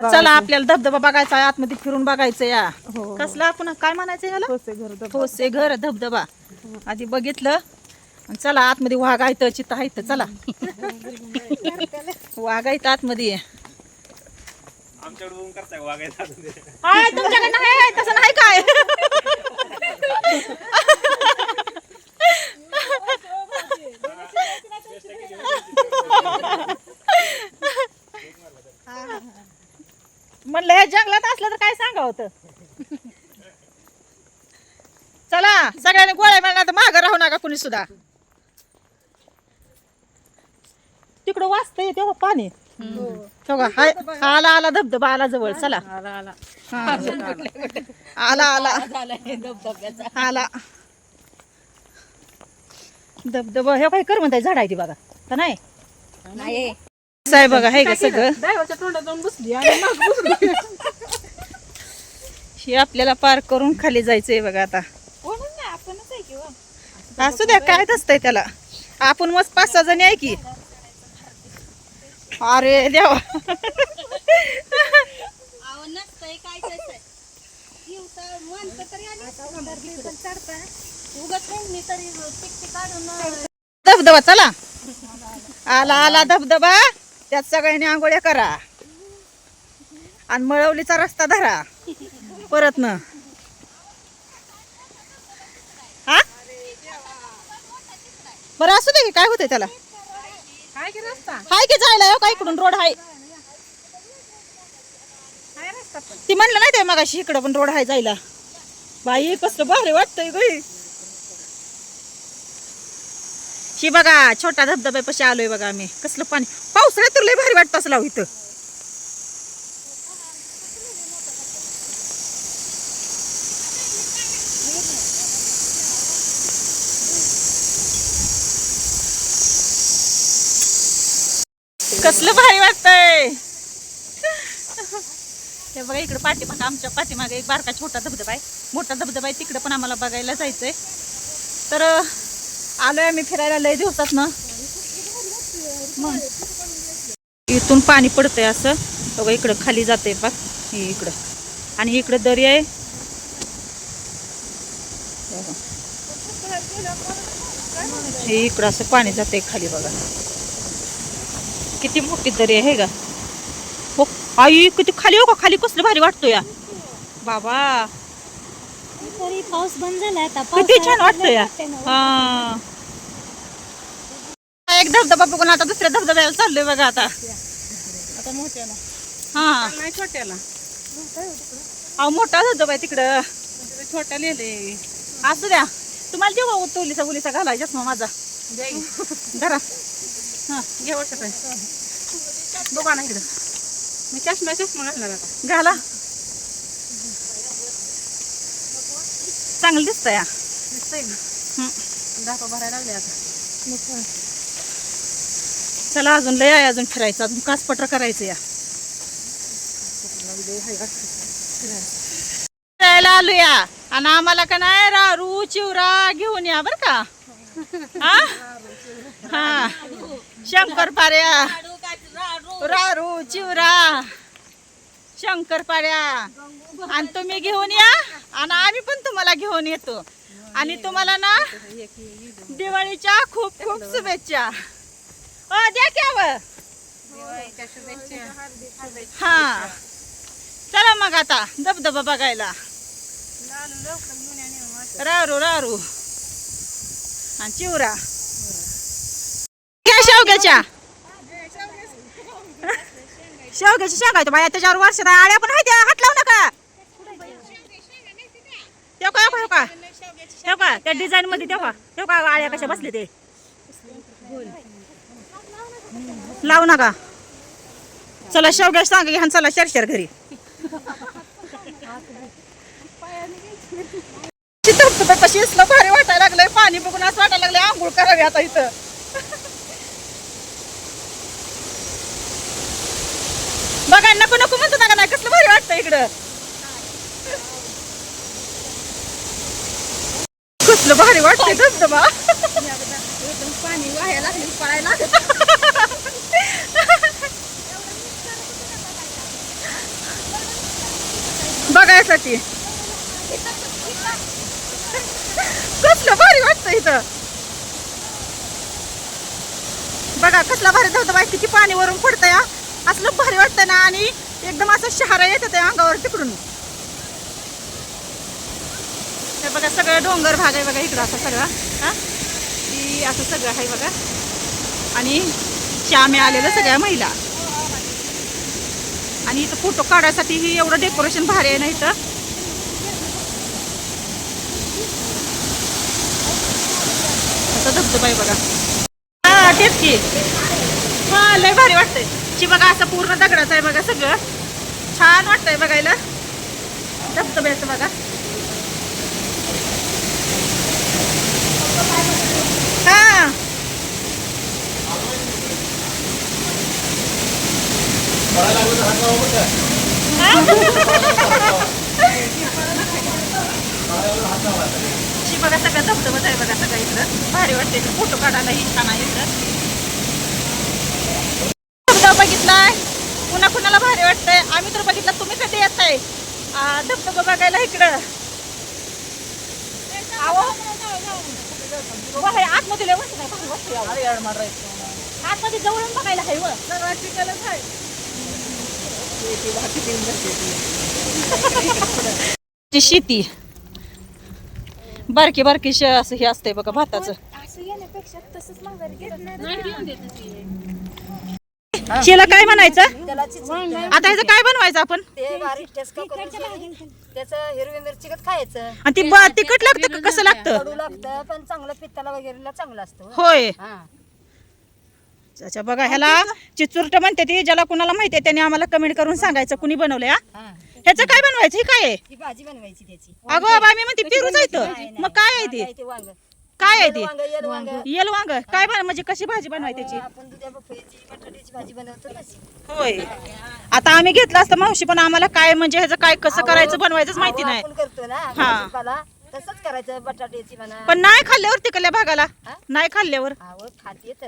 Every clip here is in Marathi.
चला आपल्याला धबधबा बघायचा आहे आतमध्ये फिरून बघायचं या. हो. कसला आपण? काय म्हणायचं याला? ठोसे घर दबा. ठोसे घर धबधबा. आधी बघितलं. आणि चला आतमध्ये वाघ आहे तर चित्त आहे तर चला. वाघ आहे तर आतमध्ये. आमच्याकडे बघून करताय वागायचं हाय तुमच्याकडे नाही तसं नाही काय? म्हणलं ह्या जंगलात असलं तर काय सांगा होतं चला सगळ्यांनी गोळ्या मिळणार तर मागं राहू नका कुणी सुद्धा. तिकडं वाचतंय तेव्हा पाणी हाय आला आला धबधबा आला जवळ चला. आला आला. हा. आला आला. आला धबधबा हे काय कर म्हणताय झाड आहे ती बघा. का नाही. साहेब बघा हे का सगळं? ड्रायव्हरच्या तोंडात जाऊन बसली आणि मग बसली हे आपल्याला पार करून खाली जायचंय बघा आता. कोणच नाही आपणच आहे किंवा असू द्या काय असतंय त्याला. आपण मस्त पाच सहा जणी आहे की. अरे देवा. धबधबा चला. आला आला धबधबा. त्यात सगळ्यांनी आंघोळ्या करा. आणि मळवलीचा रस्ता धरा. परत न. हा? बरं असू दे की काय होतंय त्याला? काय हाय की जायला हो का इकडून? रोड हाय. काय ती म्हणलं नाही ते मगाशी इकडं पण रोड हाय जायला. बाई कसलं भारी वाटतंय गई ही बघा छोटा धबधब्यापाशी आलोय बघा आम्ही. कसलं पाणी. पावसाळ्यात तर लय भारी वाटतं असं इथं. कसलं भारी वाटतंय. हे बघा इकडे पाठीमागे आमच्या पाठीमागे एक बारका छोटा धबधबा आहे. मोठा धबधबा आहे तिकडे पण आम्हाला बघायला जायचंय. तर आलोय आम्ही फिरायला लय दिवसात ना. मग. इथून पाणी पडतंय असं. बघा इकडं खाली जाते बघ. हे इकडं. आणि इकडं दरी आहे. हे इकडं असं पाणी जाते खाली बघा. किती मोठी दरी आहे हे का हो आई किती खाली हो का खाली कसलं भारी वाटतो या. बाबा. तरी पाऊस बंद झाला आता किती छान वाटतं या हा. एक धबधबा बघून आता दुसऱ्या धबधब्याला चाललोय बघा आता. आता मोठ्याला. हा. नाही छोट्याला. अहो मोठा धबधबा आहे तिकडं. तिथे छोट्या लिहिले. असू द्या. तुम्हाला जेव्हा तोलीचा उलीचा घालायचा मग माझा. धरा. हा. घे वाटत आहे बघा ना इकडं. मी चष्मा चष्मा घालणार आता. घाला. चांगलं दिसतं या दिसतंय. दाखव भरायला लागले आता. चला अजून लय आहे अजून फिरायचं अजून कासपटर करायचं या. फिरायला आलो या आणि आम्हाला का नाही रारू चिवरा घेऊन या बर का? हा हा. शंकर पाऱ्या. रारू चिवरा. शंकर पाऱ्या. आणि तुम्ही घेऊन या? आणि आम्ही पण तुम्हाला घेऊन येतो. आणि तुम्हाला ना दिवाळीच्या खूप खूप शुभेच्छा. अ द्या की आवं. दिवाळीच्या शुभेच्छा. हा. चला मग आता धबधबा बघायला. रारू रारू. आणि चिवरा. घ्या शेवग्याच्या. शेवग्याची शेंगा आहेत बाया त्याच्यावर वर्षात आळ्या पण आहेत हात लावू नका तेव्हा का तेव्हा ठेव का त्या डिझाईन मध्ये तेव्हा ठेव का आळ्या कशा बसले ते. लावू नका. चला शेवग्या सांग घ्या चला शरशर घरी. तशी असलं भारी वाटायला लागलंय. पाणी बघून असं वाटायला लागलंय आंघोळ करावी आता इथं. बघा नको नको म्हणतो नका नाही? कसलं भारी वाटतं इकडं. कसलं भारी वाटतंय धबधबा. एकदम पाणी वाहायला लागले पळायला बघायसाठी. कसलं भारी वाटतं इथं. बघा कसला भारी धबधबा किती पाणी वरून पडतं या असलं भारी वाटतं ना आणि एकदम असं शहारा येत त्या अंगावर तिकडून. हे बघा सगळं डोंगर भाग आहे बघा इकडं असं सगळा. हा? की असं सगळं आहे बघा. आणि श्यामे मिळालेलं सगळ्या महिला. आणि इथं फोटो काढायसाठी ही एवढं डेकोरेशन भारी आहे ना इथं? असं धबधबा आहे बघा. हा तेच की. हा लय भारी वाटतंय. ची बघा असं पूर्ण दगडाचं आहे बघा सगळं. छान वाटतंय बघायला. धबधब्याचं बघा हा सगळं धबधबत आहे बघा सगळं इकडं. भारी वाटते इकडं फोटो काढायला ही छान आहे इकडं. धबधबा बघितलाय? पुन्हा कुणाला भारी वाटतंय? आम्ही तर बघितलं तुम्ही कधी येत आहे धबधबा बघायला इकडं. आहो. आतमध्ये आहो. आतमध्ये जवळून बघायला आहे व. ती शेती. बारकी बारकी श- असं हे असतंय बघा भाताचं. शेला काय म्हणायचं? आता ह्याचं काय बनवायचं आपण? त्याचं हिरवी मिरची गत खायचं. आणि ती तिखट लागतं का? कसं लागतं? कडू लागतं पण चांगलं पित्ताला वगैरे चांगलं असतं होय. हा. अच्छा बघा ह्याला चिचुरट म्हणते ती. ज्याला कुणाला माहिती आहे त्याने आम्हाला कमेंट करून सांगायचं. कुणी बनवलंय ह्याचं काय बनवायचं? हे काय आहे? ही भाजी बनवायची त्याची. अगो बाबा मी म्हणते पेरू जायचं मग काय आहे ते? ते वांग. काय आहे ते? येल वांग. येल वांग? काय बन म्हणजे कशी भाजी बनवायची त्याची? आपण दुध्या बफळीची बटाट्याची भाजी बनवतो तशी होय. आता आम्ही घेतलं असतं मावशी पण आम्हाला काय म्हणजे ह्याचं काय कसं करायचं बनवायचंच माहिती नाही. आपण करतो ना हा. भाजीपाला तसंच करायचं बटाट्याची म्हणा. पण नाही खाल्ल्यावर तिकडल्या भागाला. हा? नाही खाल्ल्यावर. आवड खात येत.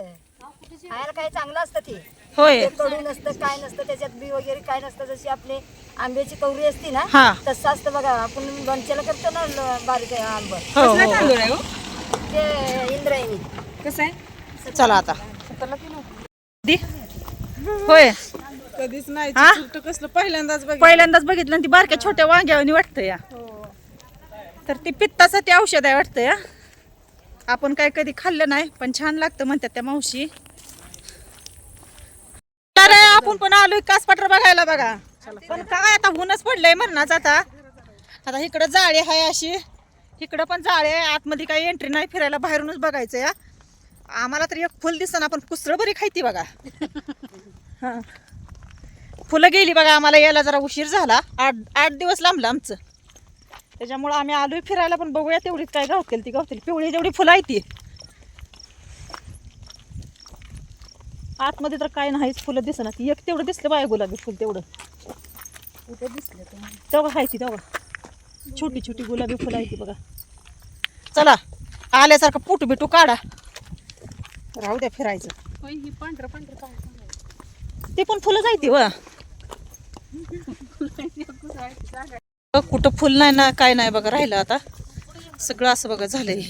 खायला काय चांगलं असतं ते. होय. ते कडू नसतं काय नसतं त्याच्यात बी वगैरे काय नसतं जशी आपली आंब्याची कवरी असते ना हा. तसं असतं बघा आपण लोणच्याला करतो ना ल- बारीक आंब. हो, हो ते इंद्रायणी. कसं आहे? चला आता. दी. होय. कधीच नाही हा? कसलं पहिल्यांदाच बघ पहिल्यांदाच बघितलं आणि ती बारक्या छोट्या वांग्यावानी वाटतं या. तर ती पित्ताचं ते औषध आहे वाटतं या. आपण काय कधी खाल्लं नाही पण छान लागतं म्हणतात त्या मावशी. आपण पण आलोय कासपाटर बघायला बघा. पण काय आता ऊनच पडलंय मरणाच आता. आता इकडं जाळे आहे अशी. इकडं पण जाळे आहे. आतमध्ये काही एंट्री नाही फिरायला बाहेरूनच बघायचं या आम्हाला तर एक फुल दिसतं आपण कुसरं बरी खायती बघा. हा. फुलं गेली बघा आम्हाला यायला जरा उशीर झाला. आठ आठ दिवस लांबलं आमचं. त्याच्यामुळं आम्ही आलोय फिरायला पण बघूया तेवढीच काय गावतील ती गावतील. पिवळी जेवढी फुलं आहे ती. आतमध्ये तर काय नाहीच फुलं दिसणार ती एक तेवढं दिसलं बाया गुलाबी फुल तेवढं. तेव्हा आहे ती तेव्हा. छोटी छोटी गुलाबी फुलं आहे ती बघा. चला आल्यासारखं पुटू बिटू काढा. राहू द्या फिरायचं. ही पांढरं ते पण फुलं जायती व. कुठं फुल नाही ना काय नाही बघा राहिलं आता. सगळं असं बघा झालंय.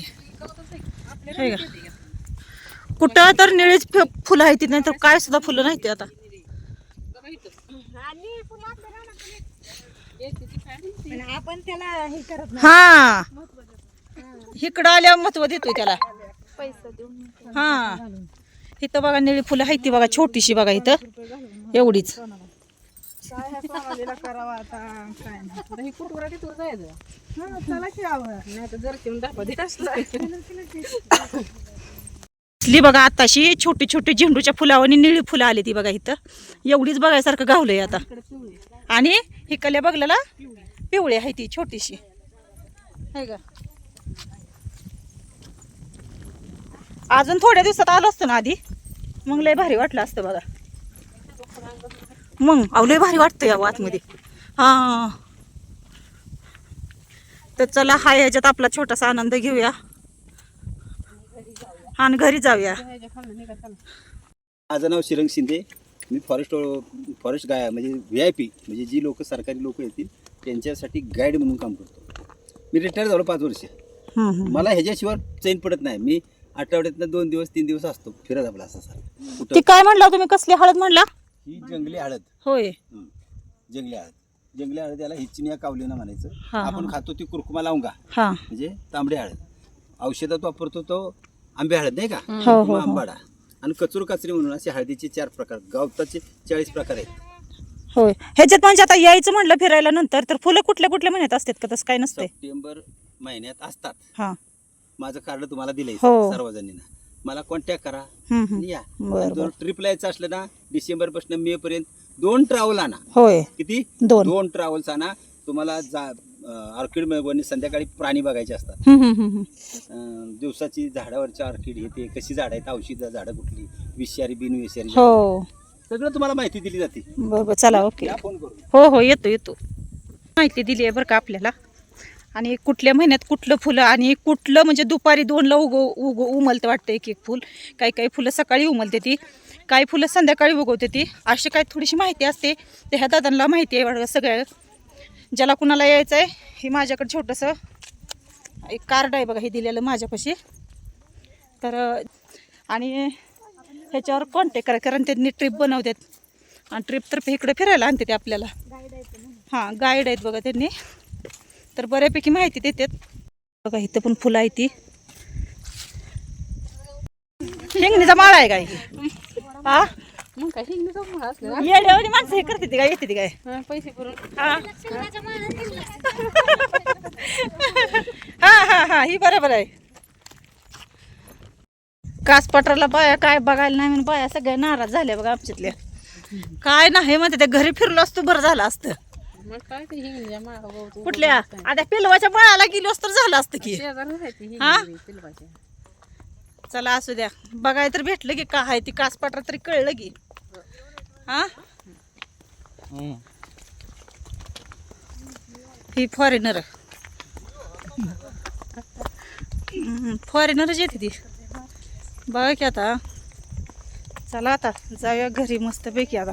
हे का? कुठं तर निळीच फुलं आहेत नाही तर काय सुद्धा फुलं नाही ते आता. आपण त्याला हे करत हा. इकडं आल्यावर महत्त्व देतोय त्याला. हा. इथं बघा निळी फुलं आहेत ती बघा छोटीशी बघा इथं. एवढीच. करावा आता दिसली बघा आताशी. छोटी छोटी झेंडूच्या फुलावानी निळी फुलं आली ती बघा इथं. एवढीच बघायसारखं गावलंय आता. आणि हिकल्या बघलेला पिवळी आहे ती छोटीशी. आहे का अजून थोड्या दिवसात आलो असतो ना आधी. मग लय भारी वाटलं असतं बघा. मग अहो लय भारी वाटतं या आतमध्ये. हा. तर चला हा ह्याच्यात आपला छोटासा आनंद घेऊया. आणि घरी जाऊया. माझं नाव शिरंग शिंदे. मी फॉरेस्ट फॉरेस्ट गाय म्हणजे व्ही आय पी म्हणजे जी लोक सरकारी लोक येतील त्यांच्यासाठी गाईड म्हणून काम करतो. मी रिटायर झालो पाच वर्ष. मला ह्याच्याशिवाय चैन पडत नाही. मी आठवड्यातनं दोन दिवस तीन दिवस असतो. फिरत आपला असा सर ती काय म्हणला तुम्ही? कसली हळद म्हणला? ही जंगली हळद. होय. जंगली हळद. जंगली हळद याला हिचनिया कावलीना म्हणायचं. आपण खातो ती कुरकुमा लावून का म्हणजे तांबडी हळद. औषधात वापरतो तो आंबे हळद नाही का? हो, हो, हो. आंबाडा. आणि कचूर कचरी म्हणून असे हळदीचे चार प्रकार गावताचे चाळीस प्रकार आहेत. होय. ह्याच्यात म्हणजे आता यायचं म्हणलं फिरायला नंतर तर फुलं कुठल्या कुठल्या महिन्यात असतात का? तसं काय नसतंय. सप्टेंबर महिन्यात असतात. हा. माझं कार्ड तुम्हाला दिलंय हो. सार्वजनिक मला कॉन्टॅक्ट करा. हम्म, हम्म. आणि या. बरं, आणि जर ट्रिपला यायचं असलं ना डिसेंबरपासून मे पर्यंत दोन ट्रॅव्हल आणा. होय. किती? दोन. दोन ट्रॅव्हल्स आणा. तुम्हाला जा ऑर्किडमध्ये संध्याकाळी प्राणी बघायचे असतात. अं, दिवसाची झाडावरची ऑर्किड हे ते कशी झाड आहेत औषध झाडं कुठली विषारी बिनविषारी हो. सगळं तुम्हाला माहिती दिली जाते. बरं चला ओके. या फोन करून. हो हो येतो येतो. माहिती दिली आहे बरं का आपल्याला. आणि कुठल्या महिन्यात कुठलं फुलं आणि कुठलं म्हणजे दुपारी दोनला उगव उग उमलतं वाटतं एक एक फुल. काही काही फुलं सकाळी उमलते ती काही फुलं संध्याकाळी उगवते ती. अशी काही थोडीशी माहिती असते. ते ह्या दादांना माहिती आहे बघा सगळं ज्याला कुणाला यायचं आहे हे माझ्याकडे छोटंसं एक कार्ड आहे बघा हे दिलेलं माझ्यापाशी. तर आणि ह्याच्यावर कॉन्टॅक्ट करा कारण त्यांनी ट्रिप बनवतात आणि ट्रिपतर्फे इकडे फिरायला आणते ते आपल्याला. हां गाईड आहेत बघा त्यांनी. तर बऱ्यापैकी माहिती देतात बघा इथं पण फुलं आहे ती. शेंगणीचा माळा आहे काय हा? मग काय जाऊन येड्यावानी माणसं हे करते ती काय येते ती काय? हा, पैसे करून हा. हा हा हा ही बरोबर आहे. कास पटराला बाया काय बघायला नाही म्हणून बाया सगळ्या नाराज झाल्या बघा आमच्यातल्या. काय नाही म्हणते त्या घरी फिरलो असतो बरं झालं असतं. मग काय ते कुठल्या? आता पिलवाच्या बाळाला गेलो तर झालं असतं की. हा? चला असू द्या. बघाय तर भेटलं की काय आहे ती कासपाट्रा तरी कळलं की. हा? ही फॉरेनर फॉरेनरच येते ती. बघा की आता. चला आता जाऊया घरी मस्तपैकी आता.